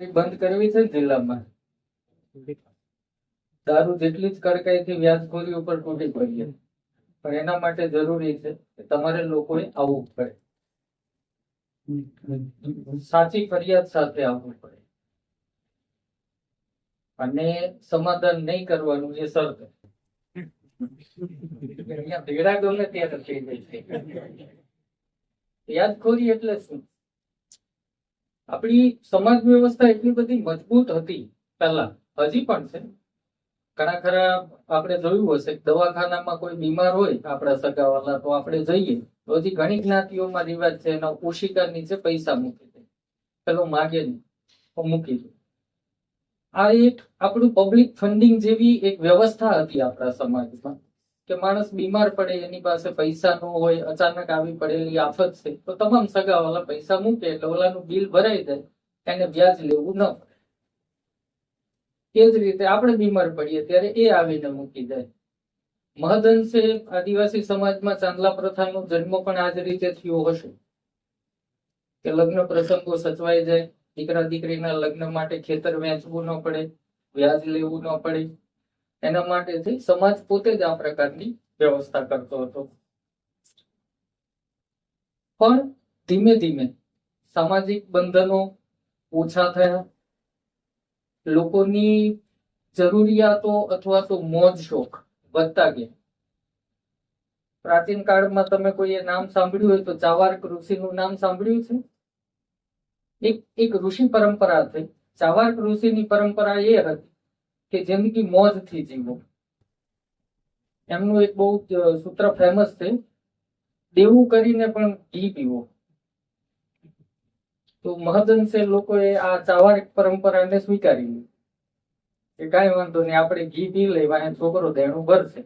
બંધ કરવી છે જિલ્લામાં? દારૂ જેટલી જ કડકાઈથી વ્યાજખોરી ઉપર તૂટી પડીએ પણ એના માટે જરૂરી છે કે તમારે લોકોએ આવવું પડે. સાચી ફરિયાદ સાથે આવવું પડે. અને સમાધાન નહીં કરવાનું એ શરત ભેડા ગમે છે. વ્યાજખોરી એટલે શું? આપણી સમાજ વ્યવસ્થા એટલી બધી મજબૂત હતી પહેલા, હજી પણ છે. ઘણા ખરા આપણે જોયું હશે દવાખાનામાં કોઈ બીમાર હોય આપણા સગાવાલા, તો આપણે જઈએ. તો હજી ઘણી જ્ઞાતિઓમાં રિવાજ છે, એના ઓશિકા નીચે પૈસા મૂકી દે પેલો માગે નહીં મૂકી દે. આ એક આપણું પબ્લિક ફંડિંગ જેવી એક વ્યવસ્થા હતી આપણા સમાજમાં. કે માણસ બીમાર પડે, એની પાસે પૈસા ન હોય, અચાનક આવી પડેલી આફત છે, તો તમામ સગાવાલા પૈસા મૂકે એટલે ઓલાનું બિલ ભરાઈ જાય, એને વ્યાજ લેવું ન પડે. એ જ રીતે આપણે બીમાર પડીએ ત્યારે એ આવીને મૂકી જાય મહદઅંશે આદિવાસી સમાજમાં ચાંદલા પ્રથાનો જન્મ પણ આ જ રીતે થયો હશે. કે લગ્ન પ્રસંગો સચવાઈ જાય દીકરા દીકરીના લગ્ન માટે ખેતર વેચવું ન પડે, વ્યાજ લેવું ન પડે એના માટેથી સમાજ પોતે જ આ પ્રકારની વ્યવસ્થા કરતો હતો. પણ ધીમે ધીમે સામાજિક બંધનો ઓછા થયા. લોકોની જરૂરિયાતો અથવા તો મોજ શોખ વધતા ગયા. પ્રાચીન કાળમાં તમે કોઈએ નામ સાંભળ્યું હોય તો ચાવાર્ક ઋષિનું નામ સાંભળ્યું છે? એક એક ઋષિ પરંપરા થઈ. ચાવાર્ક ઋષિની પરંપરા એ હતી કે જિંદગી મોજથી જીવો એમનું એક બહુ સૂત્ર ફેમસ છે. દેવું કરીને પણ ઘી પીવો. તો મહદઅંશે લોકોએ આ ચાવારિક પરંપરાને સ્વીકારી કે કાંઈ વાંધો નહીં, આપણે ઘી પી લેવા એ છોકરો દેણું ભરશે.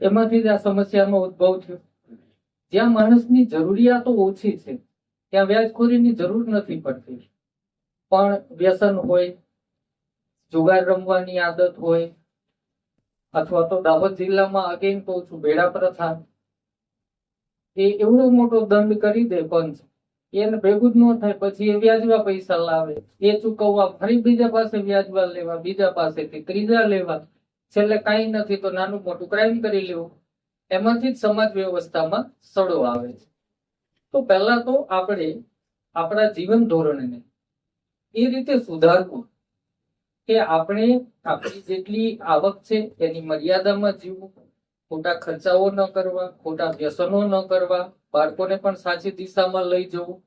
એમાંથી જ આ સમસ્યાનો ઉદ્ભવ થયો. જ્યાં માણસની જરૂરિયાતો ઓછી છે, ત્યાં વ્યાજખોરીની જરૂર નથી પડતી. પણ વ્યસન હોય જુગાર રમવાની આદત હોય, અથવા તો દાહોદ જિલ્લામાં અગેન કહું છું, ભેડા પ્રથા. એ એવડો મોટો દંડ કરી દે પંચ. એને ભેગું જ ન થાય, પછી એ વ્યાજવા પૈસા લાવે. એ ચૂકવવા, ફરી બીજા પાસે વ્યાજવા લેવા, બીજા પાસેથી ત્રીજા લેવા. છેલ્લે કાંઈ નથી તો નાનું મોટું ક્રાઇમ કરી લેવું. એમાંથી જ સમાજ વ્યવસ્થામાં સડો આવે છે. તો પહેલા તો આપણે આપણા જીવન ધોરણને એ રીતે સુધારવું. કે આપણે આપણી જેટલી આવક છે એની મર્યાદામાં જીવવું, ખોટા ખર્ચાઓ ન કરવા, ખોટા વ્યસનો ન કરવા, બાળકોને પણ સાચી દિશામાં લઈ જવું,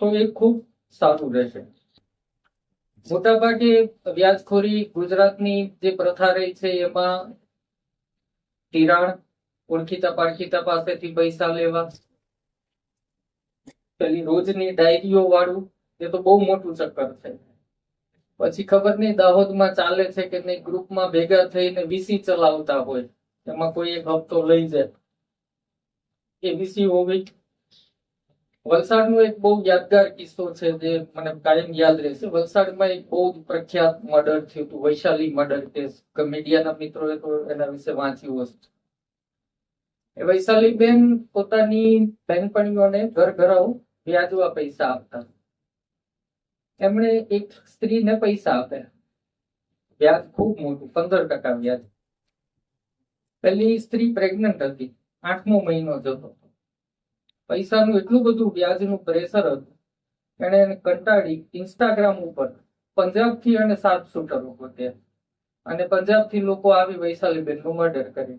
તો એ ખૂબ સારું રહેશે. મોટાભાગે વ્યાજખોરી ગુજરાતની જે પ્રથા રહી છે એમાં ધિરાણ, ઓળખીતા પારખીતા પાસેથી પૈસા લેવા, પેલી રોજની ડાયરીઓ વાળું એ તો બહુ મોટું ચક્કર છે. પછી ખબર નહીં દાહોદમાં ચાલે છે કે નહીં, ગ્રુપમાં ભેગા થઈને વીસી ચલાવતા હોય, એમાં કોઈ એક હપ્તો લઈ જાય. એ વીસી હોવી. વલસાડનો એક બહુ યાદગાર કિસ્સો છે જે મને કાયમ યાદ રહેશે. વલસાડમાં એક બહુ પ્રખ્યાત મર્ડર થયું હતું, વૈશાલી મર્ડર કેસ મીડિયાના મિત્રોએ તો એના વિશે વાંચ્યું હશે. એ વૈશાલી બેન પોતાની બહેનપણીઓને ઘર ઘરાવ, વ્યાજવા પૈસા આપતા. એમણે એક સ્ત્રીને પૈસા આપ્યા. વ્યાજ ખૂબ મોટું, પંદર ટકા વ્યાજ. પેલી સ્ત્રી પ્રેગ્નન્ટ હતી, આઠમો મહિનો જતો પૈસાનું એટલું બધું વ્યાજનું પ્રેશર હતું. એણે એને કંટાળી ઇન્સ્ટાગ્રામ ઉપર પંજાબથી અને સાત શૂટરો ગોત્યા અને પંજાબથી લોકો આવી વૈશાલીબેનનું મર્ડર કરી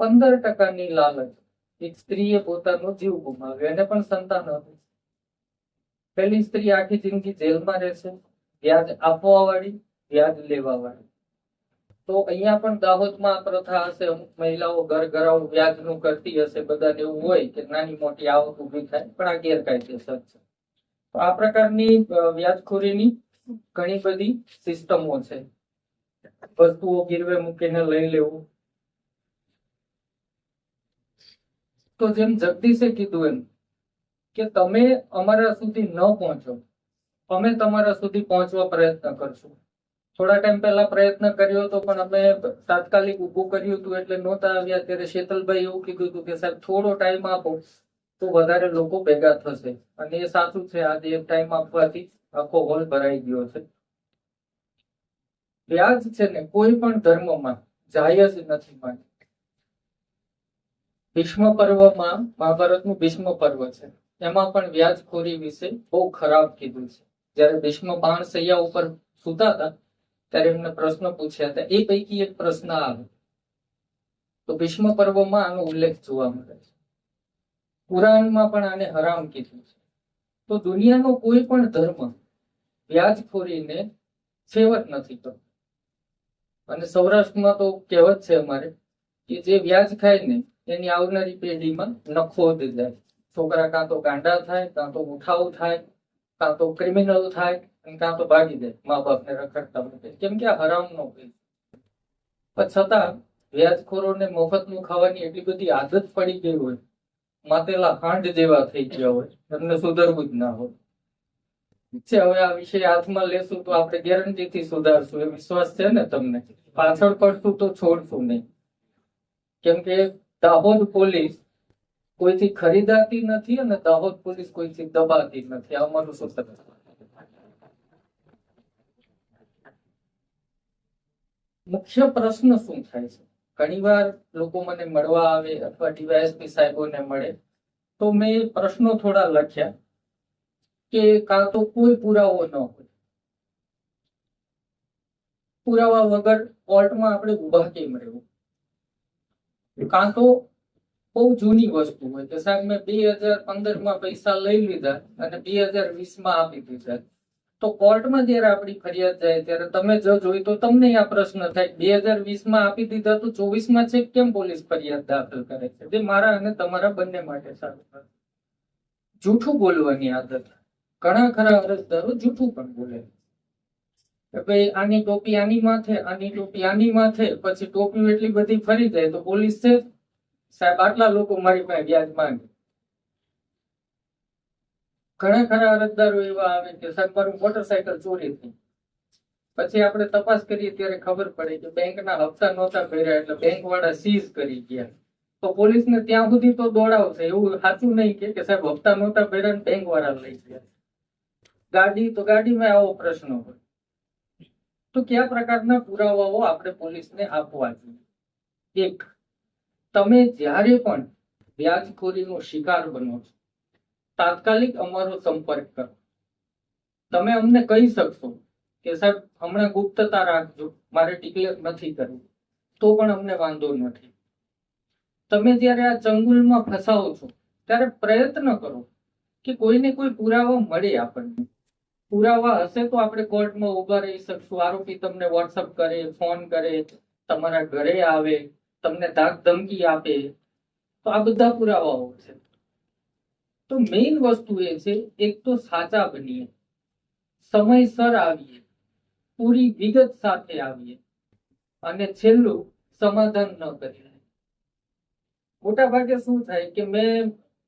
પંદર ટકાની લાલચ. એક સ્ત્રીએ પોતાનો જીવ ગુમાવ્યો. એને પણ સંતાન હતું. પેલી સ્ત્રી આખી જિંદગી જેલમાં રહેશે, વ્યાજ આપવા વાળી વ્યાજ લેવા વાળી તો અહીંયા પણ દાહોદમાં પ્રથા હશે, અમુક મહિલાઓ ઘર ઘરાવ વ્યાજનું કરતી હશે, બધાને એવું હોય કે નાની મોટી આવક ઊભી થાય, પણ આ ગેરકાયદેસર છે. તો આ પ્રકારની વ્યાજખોરીની ઘણી બધી સિસ્ટમો છે. વસ્તુઓ ગીરવે મૂકીને લઈ લેવું. તો જેમ જગદીશે કીધું એમ કે તમે અમારા સુધી ન પહોંચો. અમે તમારા સુધી પહોંચવા પ્રયત્ન કરશું. થોડા ટાઈમ પહેલા પ્રયત્ન કર્યો હતો, પણ અમે તાત્કાલિક ઊભું કર્યું હતું એટલે નહોતા આવ્યા. ત્યારે શેતલભાઈ એવું કીધું હતું કે, સાહેબ, થોડો ટાઈમ આપો, તો વધારે લોકો ભેગા થશે. અને એ સાચું છે, આજે ટાઈમ આપવાથી આખો હોલ ભરાઈ ગયો છે. વ્યાજ છે ને, કોઈ પણ ધર્મમાં જાય જ નથી માની ભીષ્મ પર્વમાં મહાભારતનું ભીષ્મ પર્વ છે. એમાં પણ વ્યાજખોરી વિશે બહુ ખરાબ કીધું છે. જ્યારે ભીષ્મ બાણ સૈયા ઉપર સૂતા હતા, ત્યારે એમને પ્રશ્ન પૂછ્યા હતા. એ પૈકી એક પ્રશ્ન આવે. તો ભીષ્મ પર્વમાં આનો ઉલ્લેખ જોવા મળે છે. પુરાણમાં પણ આને હરામ કીધું છે. તો દુનિયાનો કોઈ પણ ધર્મ વ્યાજખોરીને છેવટ નથી કરતો. અને સૌરાષ્ટ્રમાં તો કહેવત છે અમારે કે જે વ્યાજ ખાય ને એની આવનારી પેઢીમાં નખો જ જાય. છોકરા કાં તો ગાંડા થાય, કાં તો ઉઠાવ થાય, કાં તો ક્રિમિનલ થાય, અને કાં તો ભાગી જાય મા બાપને રખડતા મૂકે કેમ કે આ હરામનો પણ છતાં વ્યાજખોરોને મફતનું ખાવાની એટલી બધી આદત પડી ગઈ હોય, માતેલા હાંડ જેવા થઈ ગયા હોય, એમને સુધરવું જ ના હોય. છે, હવે આ વિષય હાથમાં લેશું તો આપણે ગેરંટીથી સુધારશું. એ વિશ્વાસ છે ને તમને? પાછળ પડશું તો છોડશું નહીં. કેમ કે દાહોદ પોલીસ કોઈથી ખરીદાતી નથી અને દાહોદ પોલીસ કોઈથી દબાતી નથી. આ અમારું સૂત્ર મુખ્ય પ્રશ્ન શું થાય છે? ઘણીવાર લોકો મને મળવા આવે અથવા ડીવાયએસપી સાહેબોને મળે તો મેં પ્રશ્નો થોડા લખ્યા કે કાં તો કોઈ પુરાવો ન હોય. પુરાવા વગર કોર્ટમાં આપણે ઊભા કેમ રહેવું? કાં તો બહુ જૂની વસ્તુ હોય. સાહેબ, મેં બે હજાર પંદરમાં પૈસા લઈ લીધા અને બે હજાર વીસમાં આપી દીધા. તો કોર્ટમાં જયારે આપણી ફરિયાદ જાય ત્યારે તમે જજ હોય તો તમને આ પ્રશ્ન થાય, બે હજાર વીસમાં આપી દીધા તો ચોવીસમાં છે કેમ પોલીસ ફરિયાદ દાખલ કરે છે? જે મારા અને તમારા બંને માટે સારું જૂઠું બોલવાની આદત. ઘણા ખરા અરજદારો જૂઠું પણ બોલે કે ભાઈ, આની ટોપી આની માથે, આની ટોપી આની માથે, પછી ટોપી એટલી બધી ફરી જાય તો પોલીસ છે સાહેબ, આટલા લોકો મારી પાસે વ્યાજ માંગે. ઘણા ખરા અરજદારો એવા આવે કે, સાહેબ, મારું મોટરસાયકલ ચોરી થઈ. પછી આપણે તપાસ કરીએ, ત્યારે ખબર પડે કે બેંકના હપ્તા નહોતા ભર્યા, એટલે બેંક વાળા સીઝ કરી ગયા. તો પોલીસને ત્યાં સુધી તો દોડાવશે એવું સાચું નહીં કે સાહેબ, હપ્તા નહોતા ભર્યા બેંક વાળા લઈ ગયા. ગાડી, તો ગાડીમાં આવો પ્રશ્ન હોય. તો કયા પ્રકારના પુરાવાઓ આપણે પોલીસને આપવા જોઈએ? એક તમે જ્યારે પણ વ્યાજખોરીનો શિકાર બનો છો, તાત્કાલિક અમારો સંપર્ક કરો. તમે અમને કહી શકશો કે સાહેબ, હમણાં ગુપ્તતા રાખજો, મારે ડિક્લેર નથી કરવું. તો પણ અમને વાંધો નથી. તમે જ્યારે આ ચંગુલમાં ફસાવો છો, ત્યારે પ્રયત્ન કરો કે કોઈને કોઈ પુરાવા મળે આપણને. પુરાવા હશે તો આપણે કોર્ટમાં ઊભા રહી શકશું. આરોપી તમને વોટ્સઅપ કરે, ફોન કરે, તમારા ઘરે આવે તમને ધાક ધમકી આપે, તો આ બધા પુરાવાઓ છે. તો મેઇન વસ્તુ એ છે, એક તો સાચા બનીએ, સમયસર આવીએ, પૂરી વિગત સાથે આવીએ, અને છેલ્લું સમાધાન ન કરીએ. મોટા ભાગે શું થાય કે મેં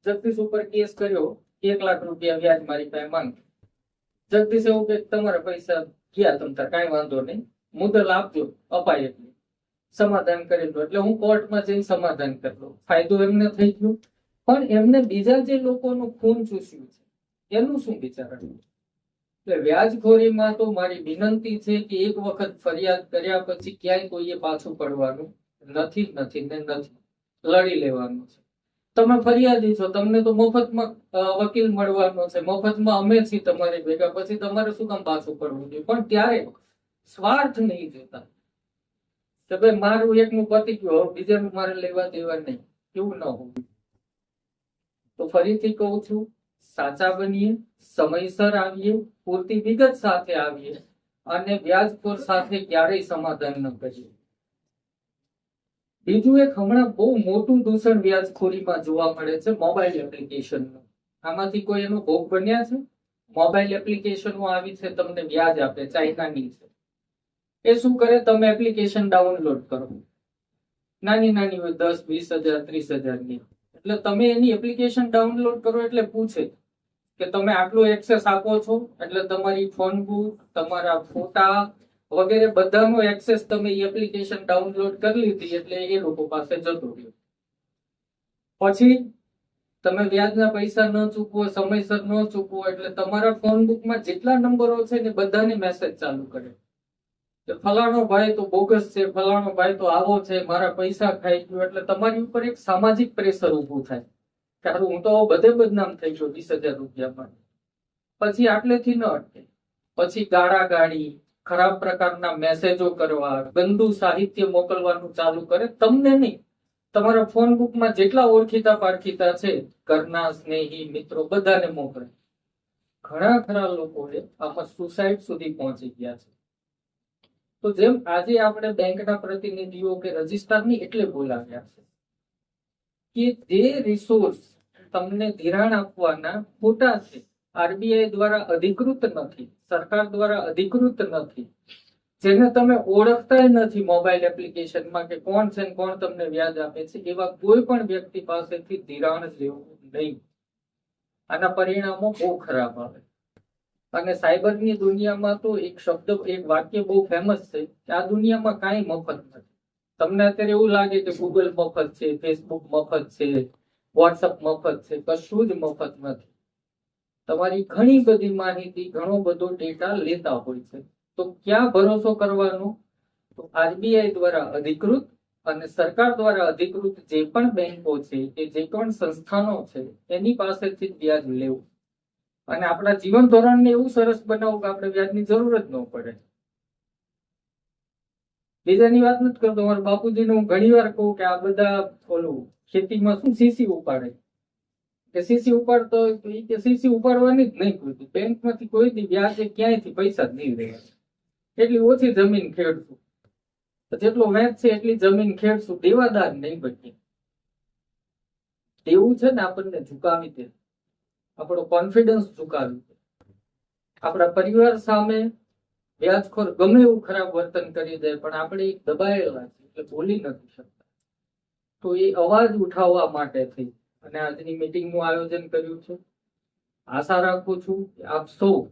જગદીશ ઉપર કેસ કર્યો, એક લાખ રૂપિયા વ્યાજ મારી પાસે માંગ. જગદીશ એવું કે, તમારા પૈસા ગયા, તમ તાર કાંઈ વાંધો નહીં, મુદલ આપજો, અપાય એટલી. સમાધાન કરી દો. એટલે હું કોર્ટમાં જઈને સમાધાન કરી દઉં. ફાયદો એમને થઈ ગયો. પણ એમને બીજા જે લોકોનું ખૂન ચૂસ્યું છે, એનું શું બિચારા એટલે વ્યાજખોરીમાં તો મારી વિનંતી છે કે એક વખત ફરિયાદ કર્યા પછી ક્યાંય કોઈએ પાછું પડવાનું નથી નથી, ને નથી. લડી લેવાનું છે. તમે ફરિયાદી છો, તમને તો મફતમાં વકીલ મળવાનો છે. મફતમાં અમે છીએ તમારી ભેગા. પછી તમારે શું કામ પાછું પડવું જોઈએ? પણ ત્યારે સ્વાર્થ નહીં જોતા. કે ભાઈ, મારું એકનું પતી ગયું બીજાનું મારે લેવા દેવા નહીં. એવું ન હોવું તો ફરીથી કહું છું, સાચા બનીએ, સમયસર આવીએ, પૂરતી વિગત સાથે આવીએ અને વ્યાજખોર સાથે ક્યારેય સમાધાન ન કરીએ. બીજું એક હમણાં બહુ મોટું દૂષણ વ્યાજખોરીમાં જોવા મળે છે, મોબાઈલ એપ્લિકેશનનું. આમાંથી કોઈ એનો ભોગ બન્યા છે? મોબાઈલ એપ્લિકેશનો આવી છે, તમને વ્યાજ આપે, ચાઇનાની છે. એ શું કરે? તમે એપ્લિકેશન ડાઉનલોડ કરો. નાની નાની હોય, દસ, વીસ હજાર, ત્રીસ હજારની. એટલે તમે એની એપ્લિકેશન ડાઉનલોડ કરો એટલે પૂછે કે તમે આટલો એક્સેસ આપો છો? એટલે તમારી ફોન બુક તમારા ફોટા વગેરે બધાનો એક્સેસ તમે એપ્લિકેશન ડાઉનલોડ કરી લીધી એટલે એ લોકો પાસે જતો રહ્યો. પછી તમે વ્યાજના પૈસા ન ચૂકવો, સમયસર ન ચૂકવો એટલે તમારા ફોન બુકમાં જેટલા નંબરો છે ને બધાને મેસેજ ચાલુ કરે. ફલાણો ભાઈ તો બોગસ છે, ફલાણો ભાઈ તો આવો છે, મારા પૈસા ખાઈ ગયો. એટલે તમારી ઉપર એક સામાજિક પ્રેશર ઉભું થાય. કે હું તો બધે બદનામ થઈ ગયો વીસ હજાર રૂપિયામાં. પછી આટલેથી ન અટકે. પછી ગાળા ગાળી, ખરાબ પ્રકારના મેસેજો કરવા, ગંદુ સાહિત્ય મોકલવાનું ચાલુ કરે. તમને નહીં. તમારા ફોન બુકમાં જેટલા ઓળખીતા પારખીતા છે, ઘરના સ્નેહી મિત્રો બધાને મોકલે. ઘણા ખરા લોકોએ આમાં સુસાઇડ સુધી પહોંચી ગયા છે. તો જેમ આજે આપણે બેંકના પ્રતિનિધિઓ કે રજિસ્ટ્રારની એટલે બોલાવ્યા છે કે જે રિસોર્સ તમને ધિરાણ આપવાના ખોટા છે. આરબીઆઈ દ્વારા અધિકૃત નથી, સરકાર દ્વારા અધિકૃત નથી. જેને તમે ઓળખતા નથી મોબાઈલ એપ્લિકેશનમાં કે કોણ છે કોણ તમને વ્યાજ આપે છે, એવા કોઈ પણ વ્યક્તિ પાસેથી ધિરાણ લેવું નહીં. આના પરિણામો બહુ ખરાબ આવે અને સાયબરની દુનિયામાં તો એક શબ્દ, એક વાક્ય બહુ ફેમસ છે કે આ દુનિયામાં કાંઈ મફત નથી. તમને અત્યારે એવું લાગે કે ગૂગલ મફત છે ફેસબુક મફત છે વોટ્સઅપ મફત છે, કશું જ મફત નથી. તમારી ઘણી બધી માહિતી, ઘણો બધો ડેટા લેતા હોય છે. તો ક્યાં ભરોસો કરવાનો? તો આરબીઆઈ દ્વારા અધિકૃત અને સરકાર દ્વારા અધિકૃત જે પણ બેંકો છે કે જે પણ સંસ્થાનો છે, એની પાસેથી જ વ્યાજ લેવું. અને આપણા જીવન ધોરણને એવું સરસ બનાવવું કે આપણે વ્યાજની જરૂર જ ન પડે. બીજાની વાત નથી કરતો, મારા બાપુજીને હું ઘણી વાર કહું કે આ બધા ઓલું ખેતીમાં શું સીસી ઉપાડે? કે સીસી ઉપાડતો ઈ કે સીસી ઉપાડવાની જ નહીં કોઈ બેંક બેંકમાંથી કોઈ દી વ્યાજે ક્યાંયથી પૈસા જ નહીં રહે. એટલી ઓછી જમીન ખેડશું. જેટલો વેચ છે એટલી જમીન ખેડશું. દેવાદાર નહીં બનીએ. એવું છે ને આપણને ઝુકાવી દે. આપણો કોન્ફિડન્સ ચૂકાવ્યું. આપણા પરિવાર સામે વ્યાજખોર ગમે એવું ખરાબ વર્તન કરી દે, પણ આપણે દબાયેલા છે એટલે બોલી નથી શકતા. તો એ અવાજ ઉઠાવવા માટે થઈ. અને આજની મીટિંગનું આયોજન કર્યું છે. આશા રાખું છું કે આપ સૌ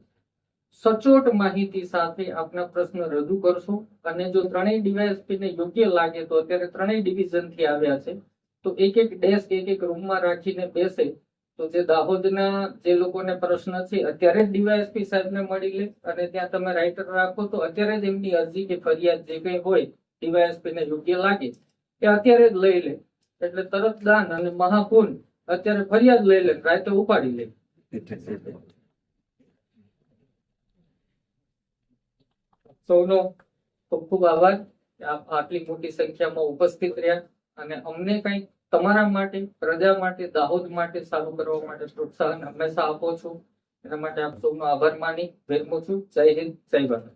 સચોટ માહિતી સાથે આપના પ્રશ્ન રજૂ કરશો. અને જો ત્રણેય ડીવાયએસપી ને યોગ્ય લાગે તો અત્યારે ત્રણેય ડિવિઝનથી આવ્યા છે. તો એક એક ડેસ્ક, એક એક રૂમમાં રાખીને બેસે. તો જે દાહોદના જે લોકોને પ્રશ્ન છે, અત્યારે જ ડીવાયએસપી સાહેબને મળી લે અને ત્યાં તમે રાઇટર રાખો તો અત્યારે જ એમની અરજી કે ફરિયાદ જે કંઈ હોય ડીવાયએસપી ને યોગ્ય લાગે, એ અત્યારે જ લઈ લે. એટલે તરત દાન અને મહાપુન અત્યારે ફરિયાદ લઈ લે રાતે ઉપાડી લે. સૌનો ખૂબ ખૂબ આભાર. આપ આટલી મોટી સંખ્યામાં ઉપસ્થિત રહ્યા અને અમને કંઈક તમારા માટે, પ્રજા માટે, દાહોદ માટે સારું કરવા માટે પ્રોત્સાહન હંમેશા આપો છો. એના માટે આપ સૌનો આભાર માની વિરમું છું. જય હિન્દ, જય ભારત.